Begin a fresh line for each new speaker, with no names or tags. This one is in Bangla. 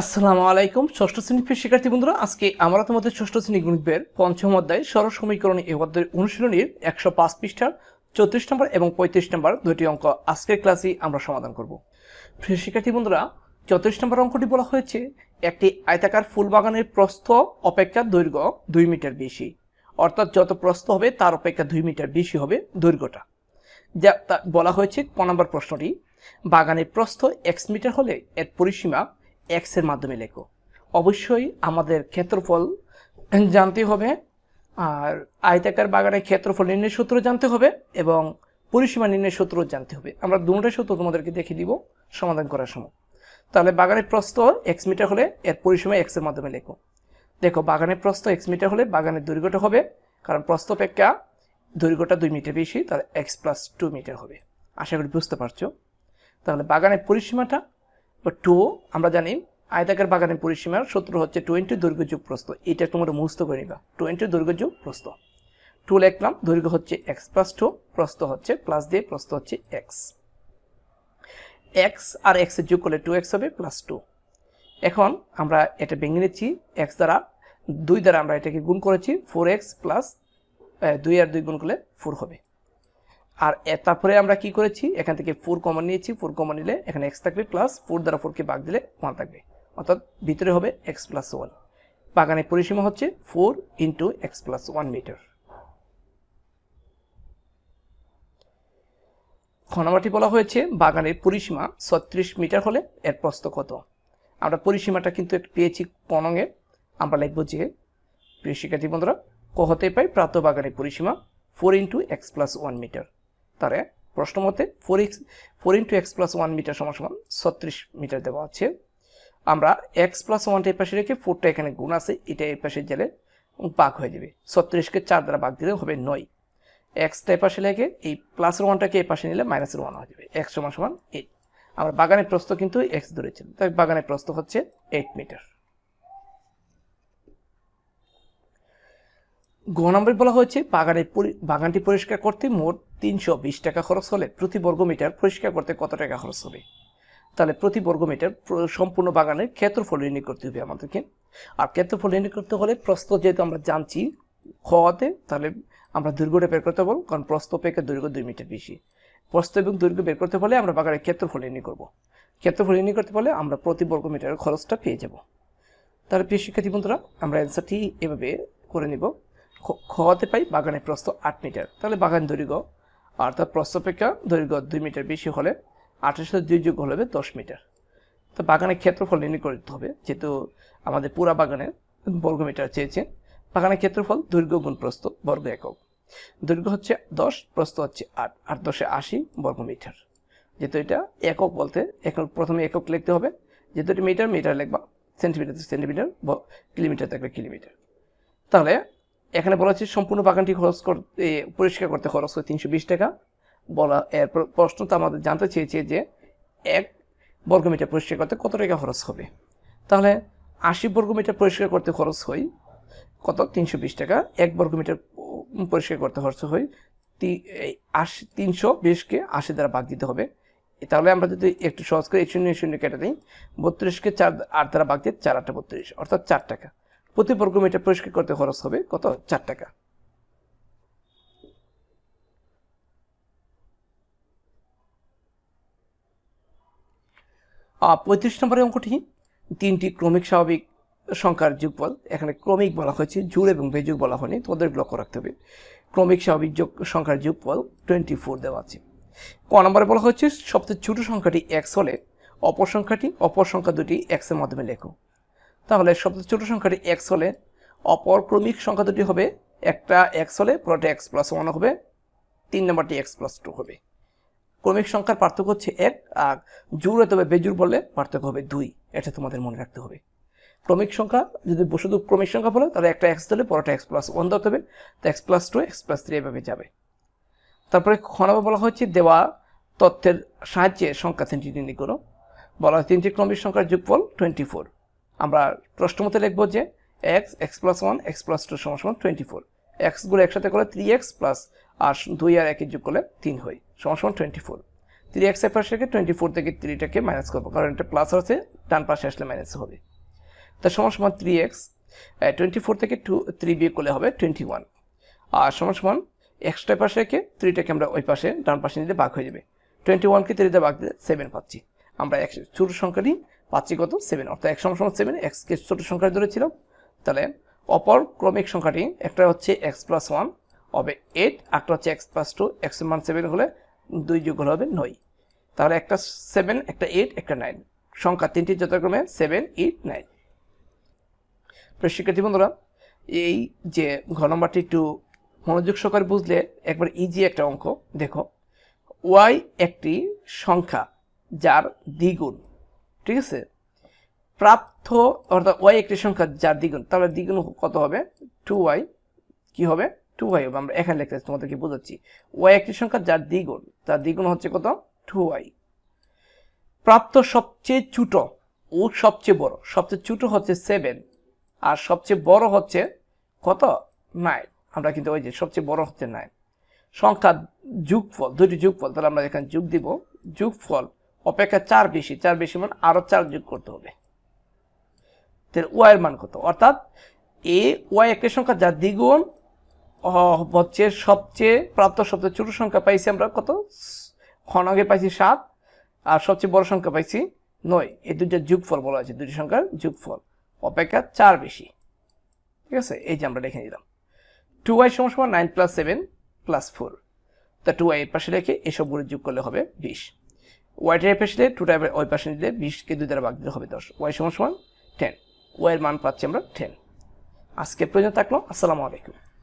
আসসালামু আলাইকুম, ষষ্ঠ শ্রেণির প্রিয় শিক্ষার্থী বন্ধুরা, আজকে আমরা তোমাদের ষষ্ঠ শ্রেণি গণিতের পঞ্চম অধ্যায় সরল সমীকরণ এই অধ্যায়ের অনুশীলনীর একশো পাঁচ পৃষ্ঠার চৌত্রিশ নম্বর এবং পঁয়ত্রিশ নম্বর দুটি অঙ্ক আজকের ক্লাসেই আমরা সমাধান করব। প্রিয় শিক্ষার্থী বন্ধুরা, চৌত্রিশ নম্বর অঙ্কটি বলা হয়েছে, একটি আয়তাকার ফুল বাগানের প্রস্থ অপেক্ষা দৈর্ঘ্য দুই মিটার বেশি। অর্থাৎ যত প্রস্থ হবে, তার অপেক্ষা দুই মিটার বেশি হবে দৈর্ঘ্যটা। যা বলা হয়েছে ক নম্বর প্রশ্নটি, বাগানের প্রস্থ এক্স মিটার হলে এর পরিসীমা এক্সের মাধ্যমে লেখো। অবশ্যই আমাদের ক্ষেত্রফল জানতে হবে, আর আয়তাকার বাগানের ক্ষেত্রফল নির্ণয় সূত্র জানতে হবে এবং পরিসীমা নির্ণয় সূত্র জানতে হবে। আমরা দুটোই সূত্র তোমাদেরকে দেখিয়ে দিব সমাধান করার সময়। তাহলে বাগানের প্রস্থ এক্স মিটার হলে এর পরিসীমা এক্সের মাধ্যমে লেখো। দেখো, বাগানের প্রস্থ এক্স মিটার হলে বাগানের দৈর্ঘ্যটা হবে, কারণ প্রস্থ অপেক্ষা দৈর্ঘ্যটা দুই মিটার বেশি, তাহলে এক্স প্লাস টু মিটার হবে। আশা করি বুঝতে পারছ? তাহলে বাগানের পরিসীমাটা বা টু আমরা জানি আয়তাকার বাগানের পরিসীমার সূত্র হচ্ছে টোয়েন্টি দৈর্ঘ্য যুগ প্রস্থ। এটা তোমরা মুখস্থ করে নিবা। টোয়েন্টি দৈর্ঘ্য যুগ প্রস্থ। টু লিখলাম, দৈর্ঘ্য হচ্ছে এক্স প্লাস টু প্রস্থ হচ্ছে প্লাস দিয়ে প্রস্থ হচ্ছে এক্স এক্স আর এক্সের যোগ করলে টু এক্স হবে প্লাস টু এখন আমরা এটা ভেঙে নিচ্ছি এক্স দ্বারা, দুই দ্বারা আমরা এটাকে গুণ করেছি ফোর এক্স প্লাস দুই আর দুই গুণ করলে ফোর হবে। আর তারপরে আমরা কি করেছি? এখান থেকে ফোর কমন নিয়েছি। ফোর কমন নিলে এখানে এক্স থাকবে প্লাস ফোর দ্বারা ফোরকে ভাগ দিলে ওয়ান থাকবে। অর্থাৎ ভিতরে হবে এক্স প্লাস ওয়ান বাগানের পরিসীমা হচ্ছে four into x plus one meter খনামাটি বলা হয়েছে, বাগানের পরিসীমা ছত্রিশ মিটার হলে এর প্রস্থ কত? আমরা পরিসীমাটা কিন্তু একটু পেয়েছি পনঙে। আমরা লিখব যে, প্রিয় শিক্ষার্থী বন্ধুরা, ক পাই প্রাত বাগানের পরিসীমা four into x plus one meter তাহলে প্রশ্ন মতে four x four into x plus one meter সমান সমান ছত্রিশ মিটার দেওয়া আছে। আমরা এক্স প্লাস ওয়ানটা এই পাশে রেখে ফোরটা এখানে গুণ আছে, এটা এই পাশে গেলে বাঘ হয়ে যাবে। ছত্রিশকে চার দ্বারা বাঘ দিলে হবে নয়। এক্সটা এই পাশে লেগে এই প্লাসের ওয়ানটাকে এই পাশে নিলে মাইনাসের ওয়ান হয়ে যাবে। এক্স সমান সমান এইট আমরা বাগানের প্রস্থ কিন্তু এক্স ধরেছিলাম, তাই বাগানের প্রস্থ হচ্ছে এইট মিটার গ নম্বরে বলা হয়েছে, বাগানের বাগানটি পরিষ্কার করতে মোট তিনশো বিশ টাকা খরচ হলে প্রতি বর্গ মিটার পরিষ্কার করতে কত টাকা খরচ হবে? তাহলে প্রতি বর্গ মিটার সম্পূর্ণ বাগানের ক্ষেত্রফল নির্ণয় করতে হবে আমাদেরকে। আর ক্ষেত্রফল নির্ণয় করতে হলে প্রস্থ যেহেতু আমরা জানছি খতে তাহলে আমরা দৈর্ঘ্যটা বের করতে পারব, কারণ প্রস্থ অপেক্ষা দৈর্ঘ্য দুই মিটার বেশি। প্রস্থ এবং দৈর্ঘ্য বের করতে পারলে আমরা বাগানের ক্ষেত্রফল নির্ণয় করব। ক্ষেত্রফল নির্ণয় করতে পারলে আমরা প্রতি বর্গ মিটারের খরচটা পেয়ে যাব। তাহলে প্রিয় শিক্ষার্থী বন্ধুরা, আমরা অ্যান্সারটি এভাবে করে নিব। খতে পাই বাগানের প্রস্থ আট মিটার। তাহলে বাগান দৈর্ঘ্য, অর্থাৎ প্রস্থ অপেক্ষা দৈর্ঘ্য দুই মিটার বেশি হলে আঠাশ দুই যোগ হলে দশ মিটার। তো বাগানের ক্ষেত্রফল নির্ণয় করতে হবে, যেহেতু আমাদের পুরা বাগানের বর্গ মিটার চেয়েছে। বাগানের ক্ষেত্রফল দৈর্ঘ্য গুণ প্রস্থ বর্গ একক। দৈর্ঘ্য হচ্ছে দশ, প্রস্থ হচ্ছে আট আট দশে আশি বর্গ মিটার যেহেতু এটা একক বলতে একক প্রথমে একক লিখতে হবে। যেহেতু এটা মিটার মিটার লিখবা, সেন্টিমিটার সেন্টিমিটার কিলোমিটার থাকবে কিলোমিটার। তাহলে এখানে বলা হচ্ছে সম্পূর্ণ বাগানটি খরচ করতে পরিষ্কার করতে খরচ হয় তিনশো বিশ টাকা বলা এরপর প্রশ্ন তো আমাদের জানতে চেয়েছে যে এক বর্গমিটার পরিষ্কার করতে কত টাকা খরচ হবে? তাহলে আশি বর্গমিটার পরিষ্কার করতে খরচ হয় কত? তিনশো বিশ টাকা। এক বর্গমিটার পরিষ্কার করতে খরচ হয় আশি, তিনশো বিশকে আশি দ্বারা ভাগ দিতে হবে। তাহলে আমরা যদি একটু সহজ করে এই শূন্য শূন্য কেটে দিই, বত্রিশকে চার, আট দ্বারা ভাগ দিয়ে চার আটটা বত্রিশ, অর্থাৎ চার টাকা। প্রতি বর্গমিটার পরিষ্কার করতে খরচ হবে কত? চার টাকা। পঁয়ত্রিশ নম্বরের অঙ্কটি, তিনটি ক্রমিক স্বাভাবিক সংখ্যার যুগফল। এখানে ক্রমিক বলা হয়েছে, জোড় এবং বেযোগ বলা হয়নি তোমাদের লক্ষ্য রাখতে হবে। ক্রমিক স্বাভাবিক যোগ সংখ্যার যুগফল টোয়েন্টি ফোর দেওয়া আছে। ক নম্বরে বলা হচ্ছে সবচেয়ে ছোট সংখ্যাটি এক্স হলে অপর সংখ্যাটি, অপর সংখ্যা দুটি এক্সের মাধ্যমে লেখো। তাহলে সবচেয়ে ছোট সংখ্যাটি এক্স হলে অপর ক্রমিক সংখ্যা দুটি হবে, একটা এক্স হলে পুরোটা এক্স প্লাস ওয়ান হবে, তিন নম্বরটি এক্স প্লাস টু হবে। ক্রমিক সংখ্যার পার্থক্য হচ্ছে এক, আর জোড় তবে বেজুর বললে পার্থক্য হবে দুই, এটা তোমাদের মনে রাখতে হবে। ক্রমিক সংখ্যা, যদি শুধু ক্রমিক সংখ্যা বলে, তাহলে একটা এক্স দিলে পরোটা এক্স প্লাস ওয়ান ধরতে হবে, তো x plus two x plus three এভাবে যাবে। তারপরে খনাবা বলা হচ্ছে দেওয়া তথ্যের সাহায্যে সংখ্যা তিনটি নির্ণয় করো। বলা হয় তিনটি ক্রমিক সংখ্যার যোগফল টোয়েন্টি ফোর আমরা প্রশ্ন মতে লিখব যে x x plus one x plus two সমান সমান টোয়েন্টি ফোর এক্সগুলো একসাথে করলে থ্রি এক্স প্লাস আর দুই আর একের যোগ করলে তিন হয়, সমান সমান টোয়েন্টি ফোর থ্রি এক্সের পাশে টোয়েন্টি ফোর থেকে থ্রিটাকে মাইনাস করব, কারণ এটা প্লাস আছে, ডান পাশে আসলে মাইনাস হবে। তার সমান সমান থ্রি এক্স টোয়েন্টি ফোর থেকে টু থ্রি বিয়োগ করলে হবে টোয়েন্টি ওয়ান আর সমান সমান এক্সট্রা পাশে রেখে থ্রিটাকে আমরা ওই পাশে, ডান পাশে নিলে ভাগ হয়ে যাবে। টোয়েন্টি ওয়ানকে থ্রিতে ভাগ দিলে সেভেন পাচ্ছি। আমরা এক ছোটো সংখ্যাটি পাচ্ছি কত? সেভেন অর্থাৎ এক সমান সমান সেভেন এক্সকে ছোটো সংখ্যা ধরেছিলাম, তাহলে অপর ক্রমিক সংখ্যাটি একটা হচ্ছে এক্স প্লাস ওয়ান হবে এইট একটা হচ্ছে এক্স প্লাস টু এক্স মান সেভেন হলে দুই যোগ হলে হবে নয়। তাহলে একটা সেভেন একটা এইট একটা নাইন সংখ্যা তিনটি যথাক্রমে সেভেন এইট নাইন প্রিয় শিক্ষার্থী বন্ধুরা, এই যে ঘ নম্বরটি একটু মনোযোগ সহকারে বুঝলে একবার ইজি একটা অঙ্ক। দেখো ওয়াই একটি সংখ্যা যার দ্বিগুণ। ঠিক আছে? প্রাপ্ত অর্থাৎ ওয়াই একটি সংখ্যা যার দ্বিগুণ, তাহলে দ্বিগুণ কত হবে? টু ওয়াই কি হবে? টু ওয়াই হবে। আমরা এখানে লিখতে তোমাদেরকে বোঝাচ্ছি। ওয়াই একটি সংখ্যা যার দ্বিগুণ, তার দ্বিগুণ হচ্ছে কত? টু ওয়াই প্রাপ্ত সবচেয়ে ছোট ও সবচেয়ে বড়, সবচেয়ে ছোট হচ্ছে সেভেন আর সবচেয়ে বড় হচ্ছে কত? নাইন আমরা কিন্তু ওই যে সবচেয়ে বড় হচ্ছে নাইন সংখ্যা যুগফল, দুইটি যুগফল, তাহলে আমরা এখানে যোগ দিব। যুগফল অপেক্ষা চার বেশি চার বেশি মান আরও চার যোগ করতে হবে। ওয়াই এর মান কত? অর্থাৎ এ ওয়াই একটি সংখ্যা যার দ্বিগুণ হচ্ছে সবচেয়ে প্রাপ্ত, সবচেয়ে ছোট সংখ্যা পাইছি আমরা কত? খনাগে পাইছি সাত, আর সবচেয়ে বড় সংখ্যা পাইছি নয়। এই দুইটা যুগফল বলা হয়েছে দুটি সংখ্যার যুগফল। অপেক্ষা চার বেশি। ঠিক আছে? এই যে আমরা লিখে নিলাম। টু ওয়াই সমান সমান nine plus seven plus four তা টু ওয়াই এর পাশে রেখে এসবগুলো যোগ করলে হবে বিশ। ওয়াইটার এর আসলে দিলে টু টাইপের ওই পাশে নিলে বিশকে দুই দ্বারা ভাগ দিলে হবে দশ। ওয়াই সমান সমান টেন ওয়াইয়ের মান পাচ্ছি আমরা টেন আজকে প্রয়োজন থাকল। আসসালামু আলাইকুম।